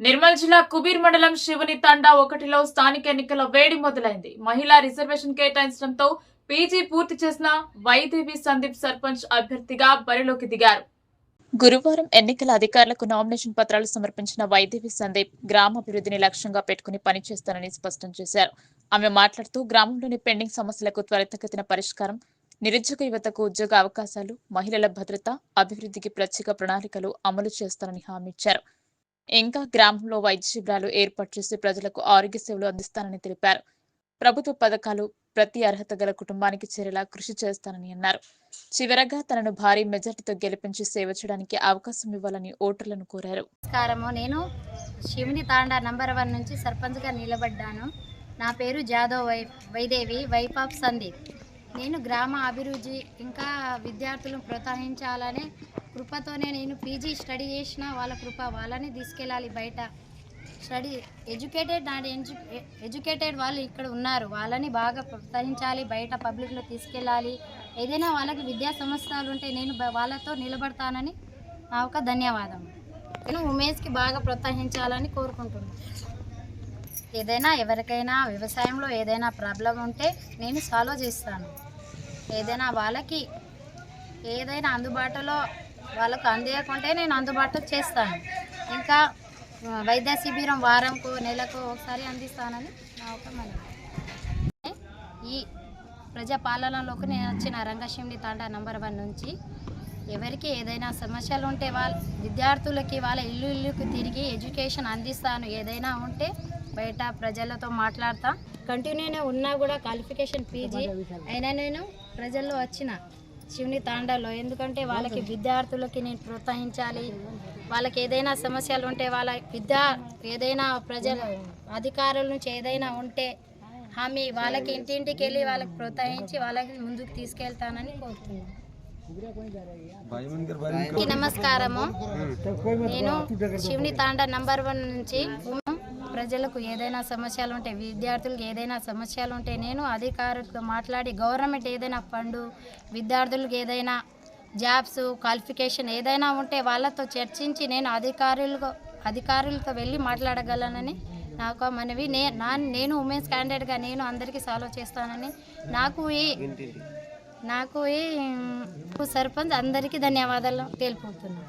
నిర్మల్ జిల్లా కుబీర్ మండలం శివుని తండా ఒకటిలో స్థానిక ఎన్నికల వేడి మొదలైంది. మహిళా రిజర్వేషన్ కేటాయించడంతో పీజీ పూర్తి చేసిన వైదేవి సందీప్ సర్పంచ్ అభ్యర్థిగా బరిలోకి దిగారు. గురువారం ఎన్నికల అధికారులకు నామినేషన్ పత్రాలు సమర్పించిన వైదేవి సందీప్ గ్రామాభివృద్ధిని లక్ష్యంగా పెట్టుకుని పనిచేస్తానని స్పష్టం చేశారు. ఆమె మాట్లాడుతూ గ్రామంలోని పెండింగ్ సమస్యలకు త్వరితగతిన పరిష్కారం నిరుద్యోగ యువతకు ఉద్యోగ అవకాశాలు మహిళల భద్రత అభివృద్ధికి ప్రత్యేక ప్రణాళికలు అమలు చేస్తానని హామీ ఇచ్చారు. ఇంకా గ్రామంలో వైద్య శిబిరాలు ఏర్పాటు చేసి ప్రజలకు ఆరోగ్య సేవలు అందిస్తానని తెలిపారు. ప్రభుత్వ పథకాలు ప్రతి అర్హత గల కుటుంబానికి చేరేలా కృషి చేస్తానని అన్నారు. చివరగా తనను భారీ మెజార్టీతో గెలిపించి సేవ చేయడానికి అవకాశం ఇవ్వాలని ఓటర్లను కోరారు. నమస్కారము. నేను శివుని తాండా నంబర్ వన్ నుంచి సర్పంచ్గా నిలబడ్డాను. నా పేరు జాదవ్ వై వైదేవి వైఫ్ ఆఫ్ సందీప్. నేను గ్రామ అభివృద్ధి ఇంకా విద్యార్థులను ప్రోత్సహించాలనే కృపతోనే నేను పీజీ స్టడీ చేసిన వాళ్ళ కృప వాళ్ళని తీసుకెళ్ళాలి బయట. స్టడీ ఎడ్యుకేటెడ్ అండ్ ఎడ్యుకేటెడ్ వాళ్ళు ఇక్కడ ఉన్నారు. వాళ్ళని బాగా ప్రోత్సహించాలి బయట పబ్లిక్లో తీసుకెళ్ళాలి. ఏదైనా వాళ్ళకి విద్యా సంస్థలు ఉంటే నేను వాళ్ళతో నిలబడతానని నా ఒక ధన్యవాదం. నేను ఉమేష్కి బాగా ప్రోత్సహించాలని కోరుకుంటున్నాను ఏదైనా ఎవరికైనా వ్యవసాయంలో ఏదైనా ప్రాబ్లం ఉంటే నేను సాల్వ్ చేస్తాను. ఏదైనా వాళ్ళకి ఏదైనా అందుబాటులో వాళ్ళకు అందియకుంటే నేను అందుబాటులో చేస్తాను. ఇంకా వైద్య శిబిరం వారంకు నెలకు ఒకసారి అందిస్తానని నా ఒక మనవి. ఈ ప్రజాపాలనలోకి నేను వచ్చిన రంగశివుని తాండా నంబర్ వన్ నుంచి ఎవరికి ఏదైనా సమస్యలు ఉంటే వాళ్ళ విద్యార్థులకి వాళ్ళ ఇల్లు ఇల్లుకి తిరిగి ఎడ్యుకేషన్ అందిస్తాను. ఏదైనా ఉంటే బయట ప్రజలతో మాట్లాడతా. కంటిన్యూనే ఉన్నా కూడా క్వాలిఫికేషన్ పీజీ అయినా నేను ప్రజల్లో వచ్చిన. శివుని తాండాలో. ఎందుకంటే వాళ్ళకి విద్యార్థులకి నేను ప్రోత్సహించాలి. వాళ్ళకి ఏదైనా సమస్యలు ఉంటే వాళ్ళ విద్యా ఏదైనా ప్రజల అధికారుల నుంచి ఏదైనా ఉంటే హామీ వాళ్ళకి ఇంటింటికి వెళ్ళి వాళ్ళకి ప్రోత్సహించి వాళ్ళకి ముందుకు తీసుకెళ్తానని కోరుతున్నాను. నమస్కారము. నేను శివుని తాండ నంబర్ వన్ నుంచి ప్రజలకు ఏదైనా సమస్యలు ఉంటే విద్యార్థులకు ఏదైనా సమస్యలు ఉంటే నేను అధికారులతో మాట్లాడి గవర్నమెంట్ ఏదైనా ఫండు విద్యార్థులకు ఏదైనా జాబ్స్ క్వాలిఫికేషన్ ఏదైనా ఉంటే వాళ్ళతో చర్చించి నేను అధికారులకు అధికారులతో వెళ్ళి మాట్లాడగలనని నాకు మనవి. నే నా నేను ఉమెన్స్ క్యాండిడేట్గా నేను అందరికీ సాల్వ్ చేస్తానని నాకు ఈ నాకు ఈ సర్పంచ్ అందరికీ ధన్యవాదాలు తెలుపుతున్నాను.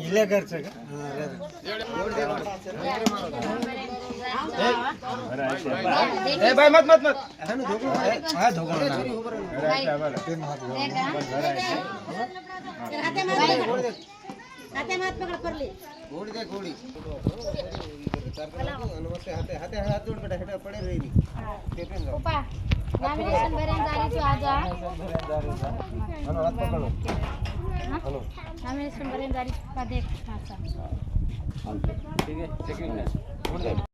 ಇಲ್ಲೇ ಖರ್ಚ ए भाई मत मत मत। है। ना धोखा हाँ धोखा ना राते मात राते मात पकड़ पर ले घोड़ी दे घोड़ी अनुमति हाथे हाथे हाथ जोड़ के हेडा पड़े रही नी टेपन पापा नॉमिनेशन भरन जा रही तू आ जा हेलो हाथ पकड़ो हेलो नॉमिनेशन भरन जा रही का देख हाँ ठीक है ठीक है घोड़ दे